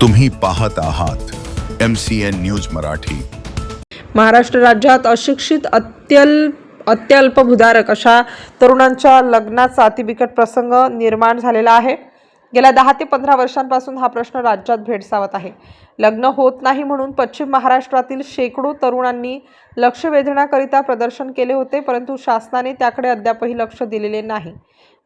तुम्ही पाहत आहात M C N news Marathi. Maharashtra राज्यात अशिक्षित अत्यल्प अत्यल्पभूधारक अशा तरुणांच्या लग्नाचा अतिबिकट प्रसंग निर्माण झालेला आहे. गेल्या दहा ते पंधरा वर्षांपासून हा प्रश्न राज्यात भेडसावत आहे. लग्न होत नाही म्हणून पश्चिम महाराष्ट्रातील शेकडो तरुणांनी लक्ष वेधण्याकरिता प्रदर्शन केले होते परंतु शासनाने त्याकडे अद्यापही लक्ष दिलेले नाही.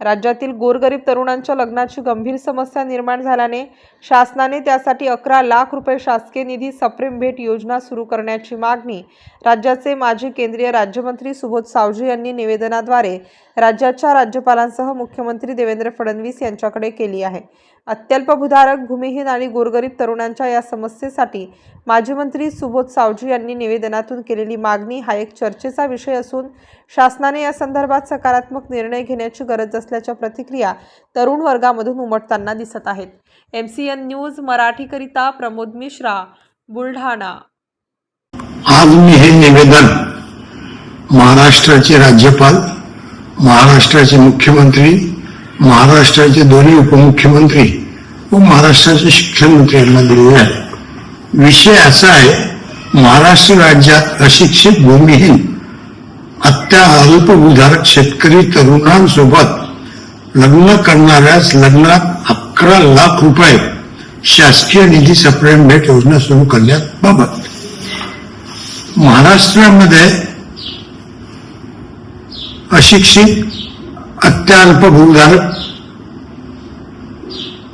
राज्यातील गोरगरीब तरुणांच्या लग्नाची गंभीर समस्या निर्माण झाल्याने शासनाने त्यासाठी अकरा लाख रुपये शासकीय निधी सप्रेम भेट योजना सुरू करण्याची मागणी राज्याचे माजी केंद्रीय राज्यमंत्री सुबोध सावजी यांनी निवेदनाद्वारे राज्याच्या राज्यपालांसह मुख्यमंत्री देवेंद्र फडणवीस यांच्याकडे केली आहे. अत्यल्प भूधारक भूमिहीन आणि गोरगरीब तरुणांच्या या समस्येसाठी माजी मंत्री सुबोध सावजी यांनी निवेदनातून केलेली मागणी हा एक चर्चेचा विषय असून शासनाने या संदर्भात सकारात्मक निर्णय घेण्याची गरज असते असल्याच्या प्रतिक्रिया तरुण वर्गामधून उमटताना दिसत आहेत. एम सी एन न्यूज मराठीकरिता प्रमोद मिश्रा बुलढाणा. आज मी हे निवेदन महाराष्ट्राचे राज्यपाल महाराष्ट्राचे मुख्यमंत्री महाराष्ट्राचे दोन्ही उपमुख्यमंत्री व महाराष्ट्राचे शिक्षण मंत्री यांना दिलेले आहे विषय असा आहे महाराष्ट्र राज्यात अशिक्षित भूमिहीन अत्या अल्पभूधारक शेतकरी तरुणांसोबत लग्न करणाऱ्यास लग्नात अकरा लाख रुपये शासकीय निधी सप्लिमेंट भेट योजना सुरू करण्याबाबत महाराष्ट्रामध्ये अशिक्षित अत्यल्प भूधारक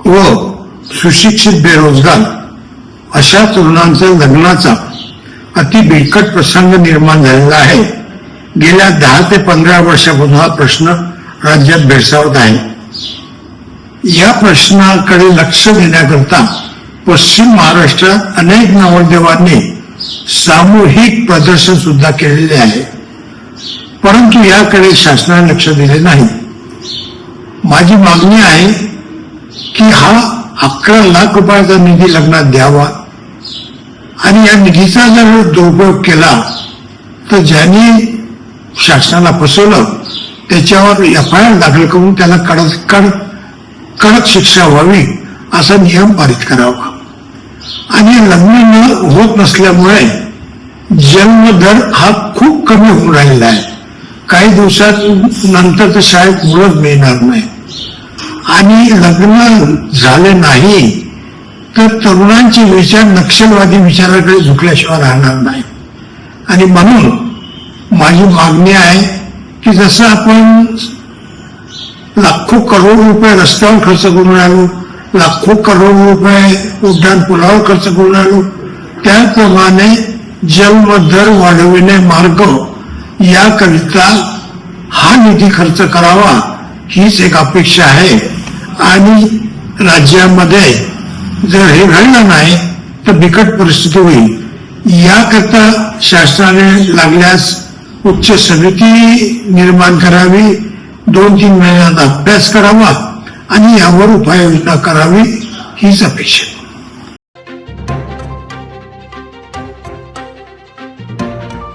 व सुशिक्षित बेरोजगार अशा तरुणांचा लग्नाचा अति बिकट प्रसंग निर्माण झालेला आहे. गेल्या दहा ते पंधरा वर्षापासून हा प्रश्न राज्यात भेडसावत आहे या प्रश्नाकडे लक्ष देण्याकरता पश्चिम महाराष्ट्रात अनेक नवरदेवांनी सामूहिक प्रदर्शन सुद्धा केलेले आहे. परंतु याकडे शासनाने लक्ष दिले नाही. माझी मागणी आहे की हा अकरा लाख रुपयाचा निधी लग्नात द्यावा. आणि या निधीचा जर दुरुपयोग केला तर ज्यांनी शासनाला फसवलं त्याच्यावर एफ आय आर दाखल करून त्याला कडक कडक कडक शिक्षा व्हावी असा नियम पारित करावा. आणि लग्न न होत नसल्यामुळे जन्मदर हा खूप कमी होऊन राहिला आहे. काही दिवसात नंतर तर शाळेत मुलंच मिळणार नाही. आणि लग्न झाले नाही तर तरुणांचे विचार नक्षलवादी विचाराकडे झुकल्याशिवाय राहणार नाही. आणि म्हणून माझी मागणी आहे की जसं आपण लाखो करोड रुपये रस्त्यावर खर्च करून राहिलो लाखो करोड रुपये उड्डाण पुलावर खर्च करून राहिलो त्याप्रमाणे जन्मदर वाढविणे मार्ग याकरिता हा निधी खर्च करावा हीच एक अपेक्षा आहे. आणि राज्यामध्ये जर हे घडलं नाही तर बिकट परिस्थिती होईल. याकरता शासनाने लागल्यास उच्च समिती निर्माण करावी दोन तीन महिन्यात अभ्यास करावा आणि यावर उपाययोजना करावी हीच अपेक्षा